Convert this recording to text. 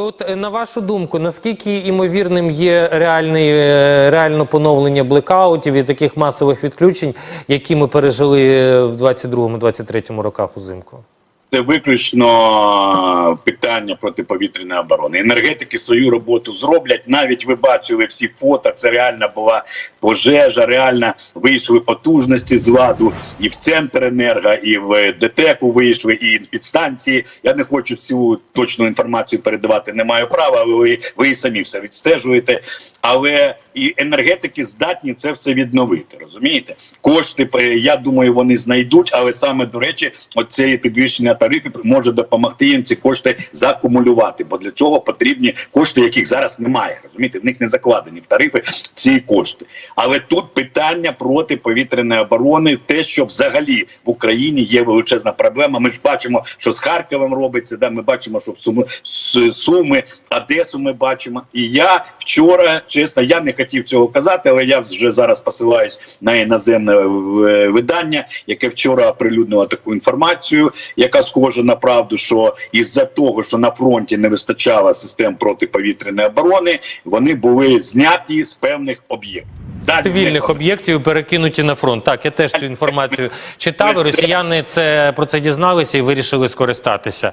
От е, на вашу думку, наскільки імовірним є реальний, е, реально поновлення блекаутів і таких масових відключень, які ми пережили е, в 22-23 роках узимку? Це виключно питання протиповітряної оборони. Енергетики свою роботу зроблять. Навіть ви бачили всі фото. Це реальна була пожежа, реально вийшли потужності з ладу і в центр енерго, і в ДТЕКу вийшли, і підстанції. Я не хочу всю точну інформацію передавати, не маю права. але Ви ви самі все відстежуєте. Але і енергетики здатні це все відновити. Розумієте? Кошти я думаю, вони знайдуть, але саме до речі, оце підвищення тарифів може допомогти їм ці кошти закумулювати, бо для цього потрібні кошти, яких зараз немає. Розумієте, в них не закладені в тарифи ці кошти. Але тут питання протиповітряної оборони, те, що взагалі в Україні є величезна проблема. Ми ж бачимо, що з Харковом робиться. Да, ми бачимо, що в Суми, Суми, Одесу ми бачимо. І я вчора, чесно, я не хотів цього казати, але я вже зараз посилаюсь на іноземне е, видання, яке вчора оприлюднило таку інформацію, яка схожа на правду, що із-за того, що на фронті не вистачало систем протиповітряної оборони, вони були зняті з певних об'єктів. Цивільних об'єктів перекинуті на фронт. Так, я теж цю інформацію читав. і Росіяни це про це дізналися і вирішили скористатися.